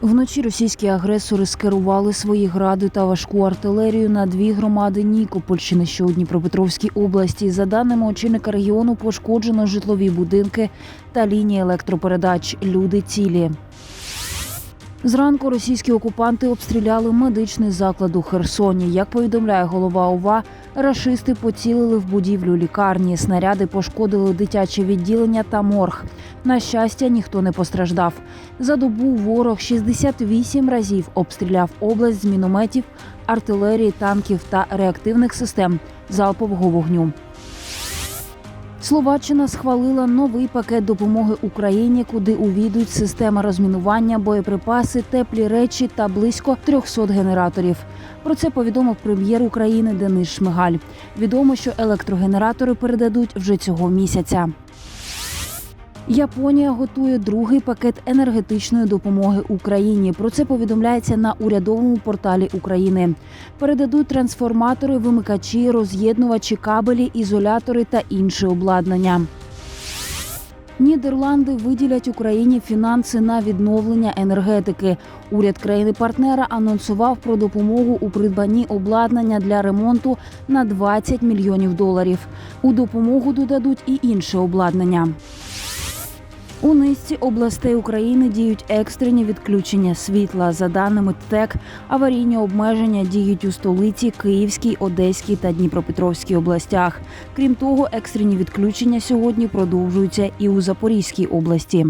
Вночі російські агресори скерували свої гради та важку артилерію на дві громади Нікопольщини, що у Дніпропетровській області. За даними очільника регіону, пошкоджено житлові будинки та лінії електропередач. Люди цілі. Зранку російські окупанти обстріляли медичний заклад у Херсоні. Як повідомляє голова ОВА, рашисти поцілили в будівлю лікарні. Снаряди пошкодили дитяче відділення та морг. На щастя, ніхто не постраждав. За добу ворог 68 разів обстріляв область з мінометів, артилерії, танків та реактивних систем залпового вогню. Словаччина схвалила новий пакет допомоги Україні, куди увійдуть система розмінування, боєприпаси, теплі речі та близько 300 генераторів. Про це повідомив прем'єр України Денис Шмигаль. Відомо, що електрогенератори передадуть вже цього місяця. Японія готує другий пакет енергетичної допомоги Україні. Про це повідомляється на урядовому порталі України. Передадуть трансформатори, вимикачі, роз'єднувачі, кабелі, ізолятори та інше обладнання. Нідерланди виділять Україні фінанси на відновлення енергетики. Уряд країни-партнера анонсував про допомогу у придбанні обладнання для ремонту на 20 мільйонів доларів. У допомогу додадуть і інше обладнання. У низці областей України діють екстрені відключення світла. За даними ТЕК, аварійні обмеження діють у столиці, Київській, Одеській та Дніпропетровській областях. Крім того, екстрені відключення сьогодні продовжуються і у Запорізькій області.